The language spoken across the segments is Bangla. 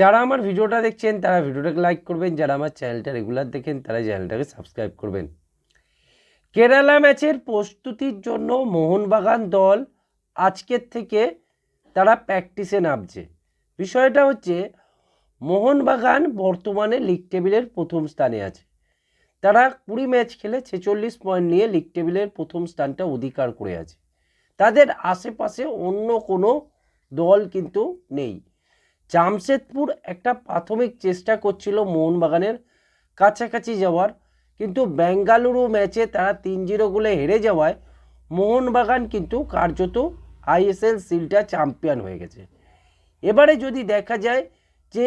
যারা আমার ভিডিওটা দেখছেন, তারা ভিডিওটাকে লাইক করবেন। যারা আমার চ্যানেলটা রেগুলার দেখেন, তারা চ্যানেলটাকে সাবস্ক্রাইব করবেন। কেরালা ম্যাচের প্রস্তুতির জন্য মোহনবাগান দল আজকের থেকে তারা প্র্যাকটিসে নামছে। বিষয়টা হচ্ছে, মোহনবাগান বর্তমানে লিগ টেবিলের প্রথম স্থানে আছে। তারা কুড়ি ম্যাচ খেলে ছেচল্লিশ পয়েন্ট নিয়ে লিগ টেবিলের প্রথম স্থানটা অধিকার করে আছে। তাদের আশেপাশে অন্য কোনো দল কিন্তু নেই। জামশেদপুর একটা প্রাথমিক চেষ্টা করছিল মোহনবাগানের কাছাকাছি যাওয়ার, কিন্তু বেঙ্গালুরু ম্যাচে তারা তিন জিরো গোলে হেরে যাওয়ায় মোহনবাগান কিন্তু কার্যত আইএসএল সিলটা চ্যাম্পিয়ন হয়ে গেছে। এবারে যদি দেখা যায় যে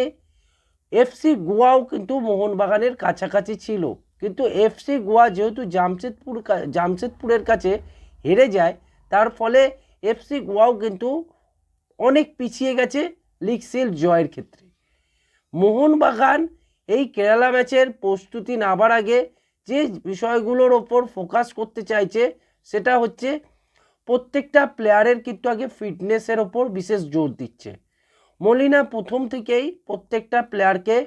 এফসি গোয়াও কিন্তু মোহনবাগানের কাছাকাছি ছিল, কিন্তু এফসি গোয়া যেহেতু জামশেদপুর জামশেদপুরের কাছে হেরে যায়, তার ফলে এফসি গোয়াও কিন্তু অনেক পিছিয়ে গেছে। লিগ সিল জয়ের ক্ষেত্রে। মোহনবাগান এই কেরালা ম্যাচের প্রস্তুতি নাবার আগে যে বিষয়গুলোর ওপর ফোকাস করতে চাইছে, সেটা হচ্ছে প্রত্যেকটা প্লেয়ারের কিন্তু আগে ফিটনেসের ওপর বিশেষ জোর দিচ্ছে। মলিনা প্রথম থেকেই প্রত্যেকটা প্লেয়ারকে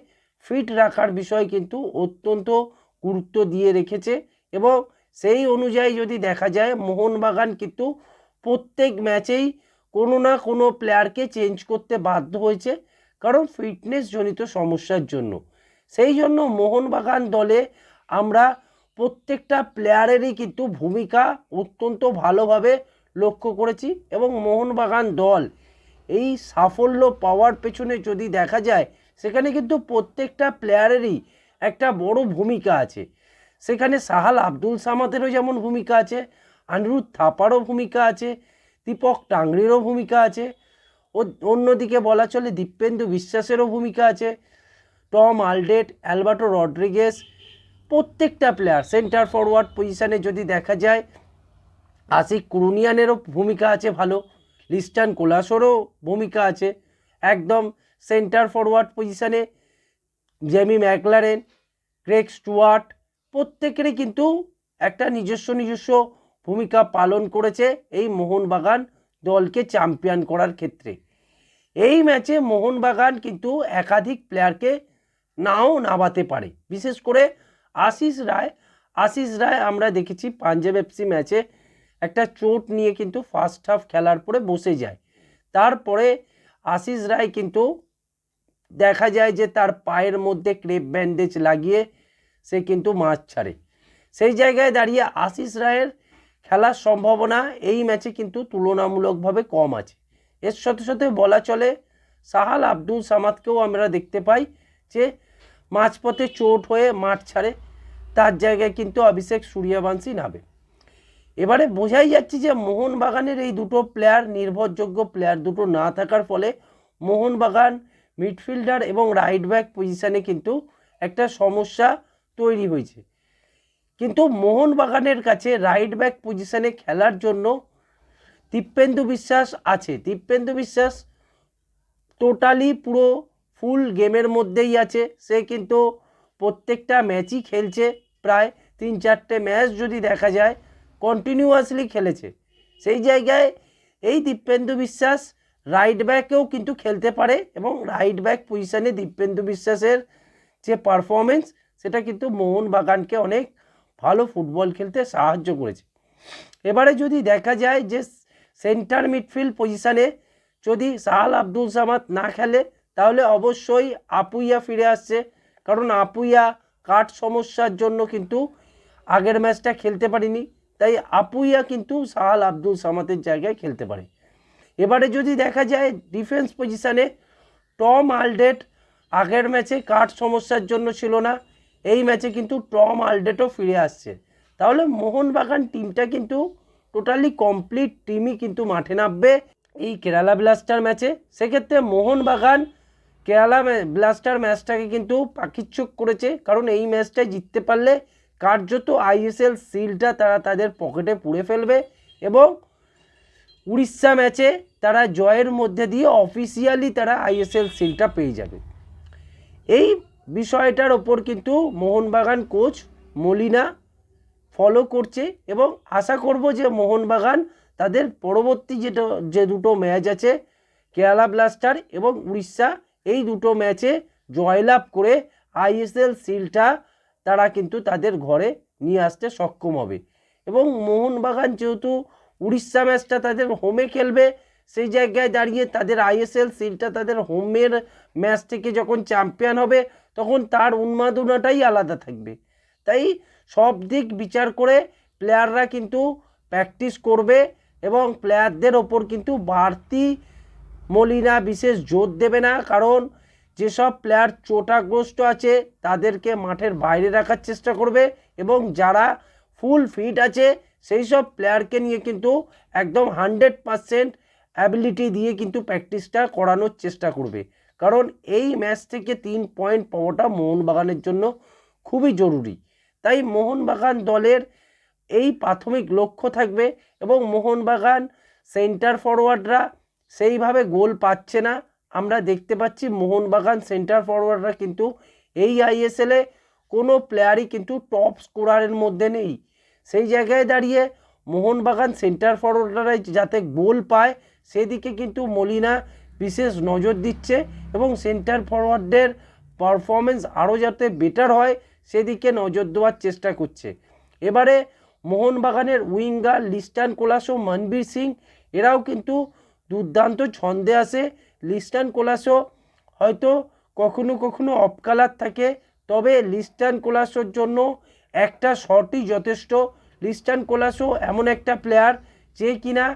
ফিট রাখার বিষয় কিন্তু অত্যন্ত গুরুত্ব দিয়ে রেখেছে এবং সেই অনুযায়ী যদি দেখা যায়, মোহনবাগান কিন্তু প্রত্যেক ম্যাচেই কোনো না কোনো প্লেয়ারকে চেঞ্জ করতে বাধ্য হয়েছে কারণ ফিটনেস জনিত সমস্যার জন্য। সেই জন্য মোহনবাগান দলে আমরা প্রত্যেকটা প্লেয়ারেরই কিন্তু ভূমিকা অত্যন্ত ভালোভাবে লক্ষ্য করেছি এবং মোহনবাগান দল এই সাফল্য পাওয়ার পেছনে যদি দেখা যায়, সেখানে কিন্তু প্রত্যেকটা প্লেয়ারেরই একটা বড় ভূমিকা আছে। সেখানে সাহাল আব্দুল সামাতেরও যেমন ভূমিকা আছে, আনিরুদ্ধ থাপারও ভূমিকা আছে দীপক টাংরিরও ভূমিকা আছে। ও, অন্যদিকে বলা চলে দীপেন্দু বিশ্বাসেরও ভূমিকা আছে। টম আলডেট, অ্যালবার্টো রড্রিগেস, প্রত্যেকটা প্লেয়ার সেন্টার ফরওয়ার্ড পজিশানে যদি দেখা যায়, আশিক কুরুনিয়ানেরও ভূমিকা আছে ভালো। লিস্টান কোলাসোরও ভূমিকা আছে। একদম সেন্টার ফরওয়ার্ড পজিশানে জেমি ম্যাকলারেন ক্রেক স্টুয়ার্ট, প্রত্যেকেরই কিন্তু একটা নিজস্ব নিজস্ব ভূমিকা পালন করেছে এই মোহনবাগান দলকে চ্যাম্পিয়ন করার ক্ষেত্রে। এই ম্যাচে মোহনবাগান কিন্তু একাধিক প্লেয়ারকে নাও নামাতে পারে। বিশেষ করে আশিস রায়। আশিস রায় আমরা দেখেছি পাঞ্জাব এফসি ম্যাচে একটা চোট নিয়ে কিন্তু ফার্স্ট হাফ খেলার পরে বসে যায়। তারপরে আশিস রায় কিন্তু দেখা যায় যে তার পায়ের মধ্যে ক্রেপ ব্যান্ডেজ লাগিয়ে সে কিন্তু মাছ ছাড়ে। সেই জায়গায় দাঁড়িয়ে আশিস রায়ের খেলার সম্ভাবনা এই ম্যাচে কিন্তু তুলনামূলকভাবে কম আছে। এর সাথে সাথে বলা চলে, সাহাল আব্দুল সামাদকেও আমরা দেখতে পাই যে মাঝপথে চোট হয়ে মাঠ ছাড়ে, তার জায়গায় কিন্তু অভিষেক সূর্যবংশী নাবে এবারে বোঝাই যাচ্ছে যে মোহনবাগানের এই দুটো প্লেয়ার নির্ভরযোগ্য প্লেয়ার দুটো না থাকার ফলে মোহনবাগান মিডফিল্ডার এবং রাইট ব্যাক পজিশানে কিন্তু একটা সমস্যা তৈরি হয়েছে। কিন্তু মোহনবাগানের কাছে রাইট ব্যাক পজিশানে খেলার জন্য দীপেন্দু বিশ্বাস আছে। দীপেন্দু বিশ্বাস টোটালি পুরো ফুল গেমের মধ্যেই আছে। সে কিন্তু প্রত্যেকটা ম্যাচই খেলছে। প্রায় তিন চারটে ম্যাচ যদি দেখা যায় কন্টিনিউয়াসলি খেলেছে। সেই জায়গায় এই দীপেন্দু বিশ্বাস রাইট ব্যাকেও কিন্তু খেলতে পারে এবং রাইট ব্যাক পজিশানে দীপেন্দু বিশ্বাসের যে পারফরমেন্স সেটা কিন্তু মোহনবাগানকে অনেক ভালো ফুটবল খেলতে সাহায্য করেছে। এবারে যদি দেখা যায় যে সেন্টার মিডফিল্ড পজিশানে যদি সাহাল আব্দুল সামাদ না খেলে, তাহলে অবশ্যই আপুইয়া ফিরে আসছে। কারণ আপুইয়া কাঠ সমস্যার জন্য কিন্তু আগের ম্যাচটা খেলতে পারিনি। তাই আপুইয়া কিন্তু সাহাল আব্দুল সামাদের জায়গায় খেলতে পারে। এবারে যদি দেখা যায় ডিফেন্স পজিশানে টম আলডেট আগের ম্যাচে কাঠ সমস্যার জন্য ছিল না। এই ম্যাচে কিন্তু টম আলডেটও ফিরে আসছে। তাহলে মোহনবাগান টিমটা কিন্তু টোটালি কমপ্লিট টিমই কিন্তু মাঠে নামবে এই কেরালা ব্লাস্টার ম্যাচে। সেক্ষেত্রে মোহনবাগান কেরালা ব্লাস্টার ম্যাচটাকে কিন্তু পাখিচ্ছুক করেছে। কারণ এই ম্যাচটা জিততে পারলে কার্যত আইএসএল সিলটা তারা তাদের পকেটে পুড়ে ফেলবে এবং উড়িষ্যা ম্যাচে তারা জয়ের মধ্যে দিয়ে অফিসিয়ালি তারা আইএসএল সিলটা পেয়ে যাবে। এই বিষয়টার ওপর কিন্তু মোহনবাগান কোচ মলিনা ফলো করছে এবং আশা করব যে মোহনবাগান তাদের পরবর্তী যেটা, যে দুটো ম্যাচ আছে, কেরালা ব্লাস্টার এবং উড়িষ্যা, এই দুটো ম্যাচে জয়লাভ করে আইএসএল সিলটা তারা কিন্তু তাদের ঘরে নিয়ে আসতে সক্ষম হবে। এবং মোহনবাগান যেহেতু উড়িষ্যা ম্যাচটা তাদের হোমে খেলবে সেই জায়গায় দাঁড়িয়ে তাদের আইএসএল সিলটা তাদের হোমের ম্যাচ থেকে যখন চ্যাম্পিয়ন হবে, তখন তার উন্মাদনাটাই আলাদা থাকবে। তাই সব দিক বিচার করে প্লেয়াররা কিন্তু প্র্যাকটিস করবে এবং প্লেয়ারদের ওপর কিন্তু বাড়তি মলিনা বিশেষ জোর দেবে না। কারণ যেসব প্লেয়ার চোটাগ্রস্ত আছে, তাদেরকে মাঠের বাইরে রাখার চেষ্টা করবে এবং যারা ফুল ফিট আছে, সেই সব প্লেয়ারকে নিয়ে কিন্তু একদম হান্ড্রেড পারসেন্ট অ্যাবিলিটি দিয়ে কিন্তু প্র্যাকটিসটা করানোর চেষ্টা করবে। কারণ এই ম্যাচ থেকে তিন পয়েন্ট পাওয়াটা মোহনবাগানের জন্য খুবই জরুরি। তাই মোহনবাগান দলের এই প্রাথমিক লক্ষ্য থাকবে এবং মোহনবাগান সেন্টার ফরওয়ার্ডরা সেইভাবে গোল পাচ্ছে না। আমরা দেখতে পাচ্ছি মোহনবাগান সেন্টার ফরওয়ার্ডরা কিন্তু এই আইএসএলে কোনো প্লেয়ারই কিন্তু টপ স্কোরারের মধ্যে নেই। সেই জায়গায় দাঁড়িয়ে মোহনবাগান সেন্টার ফরওয়ার্ডরা যাতে গোল পায় সেদিকে কিন্তু মলিনা বিশেষ নজর দিচ্ছে এবং সেন্টার ফরওয়ার্ডের পারফরমেন্স আরও যাতে বেটার হয়, সেদিকে নজর দেওয়ার চেষ্টা করছে। এবারে মোহনবাগানের উইঙ্গার লিস্টান কোলাসো, মনবীর সিং, এরাও কিন্তু দুর্দান্ত ছন্দে আসে। লিস্টান কোলাসো হয়তো কখনো কখনো অফ কালার থাকে, তবে লিস্টান কোলাসোর জন্য একটা শটই যথেষ্ট। লিস্টান কোলাসো এমন একটা প্লেয়ার যে কিনা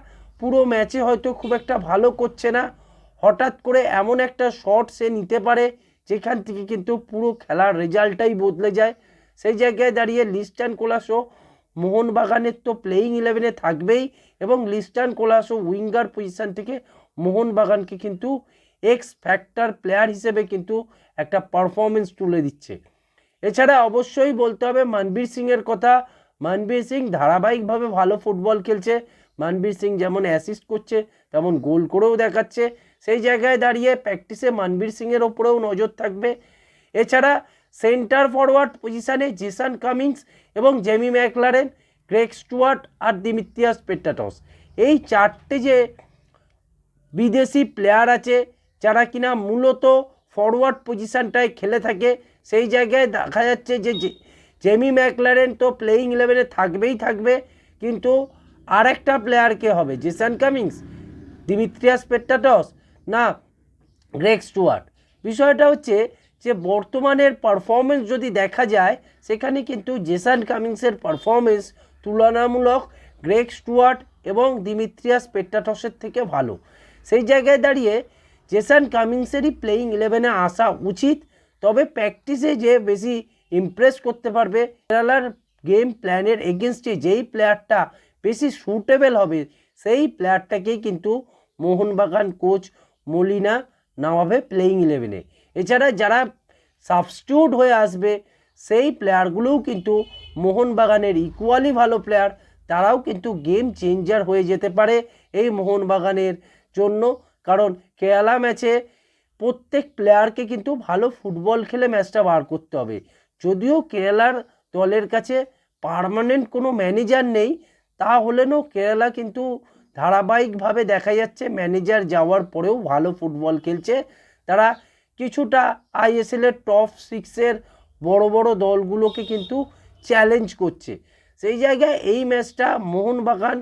পুরো ম্যাচে হয়তো খুব একটা ভালো করছে না। হঠাৎ করে এমন একটা শট সে নিতে পারে, যেখান থেকে কিন্তু পুরো খেলার রেজাল্টটাই বদলে যায়। সেই জায়গায় দাঁড়িয়ে লিস্টান কোলাসো মোহনবাগানের তো প্লেয়িং ইলেভেনে থাকবেই এবং লিস্টান কোলাসো উইঙ্গার পজিশন থেকে মোহনবাগানকে কিন্তু এক্স ফ্যাক্টর প্লেয়ার হিসেবে কিন্তু একটা পারফরমেন্স তুলে দিচ্ছে। এছাড়া অবশ্যই বলতে হবে, মানবীর সিংয়ের কথা। মানবীর সিং ধারাবাহিকভাবে ভালো ফুটবল খেলছে। মানবীর সিং যেমন অ্যাসিস্ট করছে, তেমন গোল করেও দেখাচ্ছে। সেই জায়গায় দাঁড়িয়ে প্র্যাকটিসে মানবীর সিংয়ের ওপরেও নজর থাকবে। এছাড়া সেন্টার ফরওয়ার্ড পজিশানে জেসান কামিংস এবং জেমি ম্যাকলারেন গ্রেক স্টুয়ার্ট আর দিমিত্রিয়াস পেট্টাটস এই চারটে যে বিদেশি প্লেয়ার আছে, যারা কিনা মূলত ফরওয়ার্ড পজিশানটায় খেলে থাকে, সেই জায়গায় দেখা যাচ্ছে যে জেমি ম্যাকলারেন তো প্লেয়িং ইলেভেনে থাকবেই থাকবে, কিন্তু আরেকটা প্লেয়ারকে হবে? জেসান কামিংস দিমিত্রিয়াস পেট্টাটস না গ্রেক স্টুয়ার্ট বিষয়টা হচ্ছে যে, বর্তমানের পারফরমেন্স যদি দেখা যায়, সেখানে কিন্তু জেসান কামিংসের পারফরমেন্স তুলনামূলক গ্রেক স্টুয়ার্ট এবং দিমিত্রিয়াস পেট্টাটসের থেকে ভালো। সেই জায়গায় দাঁড়িয়ে জেসান কামিংসেরই প্লেয়িং ইলেভেনে আসা উচিত। তবে প্র্যাকটিসে যে বেশি ইমপ্রেস করতে পারবে কেরালার গেম প্ল্যানের এগেনস্টে যেই প্লেয়ারটা বেশি সুটেবল হবে। সেই প্লেয়ারটাকেই কিন্তু মোহনবাগান কোচ মলিনা নামাবে প্লেয়িং ইলেভেনে এছাড়া যারা সাবস্টিটিউট হয়ে আসবে, সেই প্লেয়ারগুলোও কিন্তু মোহনবাগানের ইকুয়ালি ভালো প্লেয়ার তারাও কিন্তু গেম চেঞ্জার হয়ে যেতে পারে এই মোহনবাগানের জন্য। কারণ কেরালা ম্যাচে প্রত্যেক প্লেয়ারকে কিন্তু ভালো ফুটবল খেলে ম্যাচটা বার করতে হবে। যদিও কেরালার দলের কাছে পার্মানেন্ট কোনো ম্যানেজার নেই তা হলেনও কেরালা কিন্তু ধারাবাহিকভাবে দেখা যাচ্ছে ম্যানেজার যাওয়ার পরেও ভালো ফুটবল খেলছে। তারা কিছুটা আইএসএলের টপ সিক্সের বড় বড় দলগুলোকে কিন্তু চ্যালেঞ্জ করছে। সেই জায়গায় এই ম্যাচটা মোহনবাগান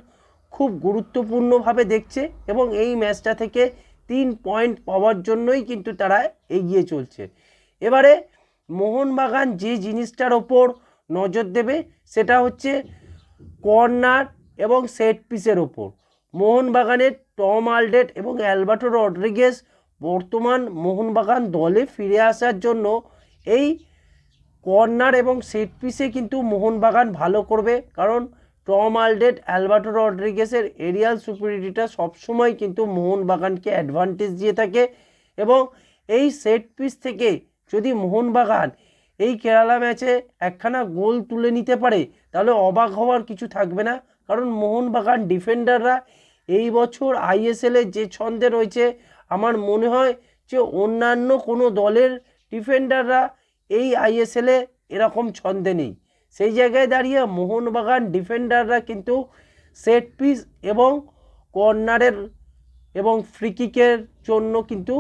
খুব গুরুত্বপূর্ণভাবে দেখছে এবং এই ম্যাচটা থেকে তিন পয়েন্ট পাওয়ার জন্যই কিন্তু তারা এগিয়ে চলছে। এবারে মোহনবাগান যে জিনিসটার ওপর নজর দেবে সেটা হচ্ছে কর্নার এবং সেট পিসের ওপর মোহনবাগানের টম আলডেট এবং অ্যালবার্টো রড্রিগেস বর্তমান মোহনবাগান দলে ফিরে আসার জন্য এই কর্নার এবং সেট পিসে কিন্তু মোহনবাগান ভালো করবে। কারণ টম আলডেট, অ্যালবার্টো রড্রিগেসের এরিয়াল সুপিরিটিটা সবসময় কিন্তু মোহনবাগানকে অ্যাডভান্টেজ দিয়ে থাকে এবং এই সেট পিস থেকে যদি মোহনবাগান এই কেরালা ম্যাচে একখানা গোল তুলে নিতে পারে, তাহলে অবাক হওয়ার কিছু থাকবে না। কারণ মোহনবাগান ডিফেন্ডাররা এই বছর আইএসএলে যে ছন্দে রয়েছে, আমার মনে হয় যে অন্যান্য কোনো দলের ডিফেন্ডাররা এই আইএসএলে এরকম ছন্দে নেই। সেই জায়গায় দাঁড়িয়ে মোহনবাগান ডিফেন্ডাররা কিন্তু সেট পিস এবং কর্নারের এবং ফ্রিকিকের জন্য কিন্তু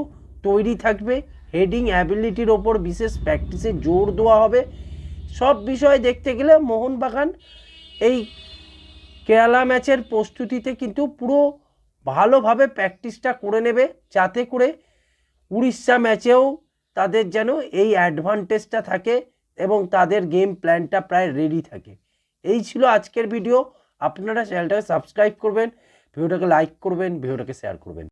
তৈরি থাকবে। হেডিং অ্যাবিলিটির ওপর বিশেষ প্র্যাকটিসে জোর দেওয়া হবে। সব বিষয় দেখতে গেলে মোহনবাগান এই কেরালা ম্যাচের প্রস্তুতিতে কিন্তু পুরো ভালোভাবে প্র্যাকটিসটা করে নেবে, যাতে করে উড়িষ্যা ম্যাচেও তাদের যেন এই অ্যাডভান্টেজটা থাকে এবং তাদের গেম প্ল্যানটা প্রায় রেডি থাকে। এই ছিল আজকের ভিডিও আপনারা চ্যানেলটাকে সাবস্ক্রাইব করবেন ভিডিওটাকে লাইক করবেন ভিডিওটাকে শেয়ার করবেন।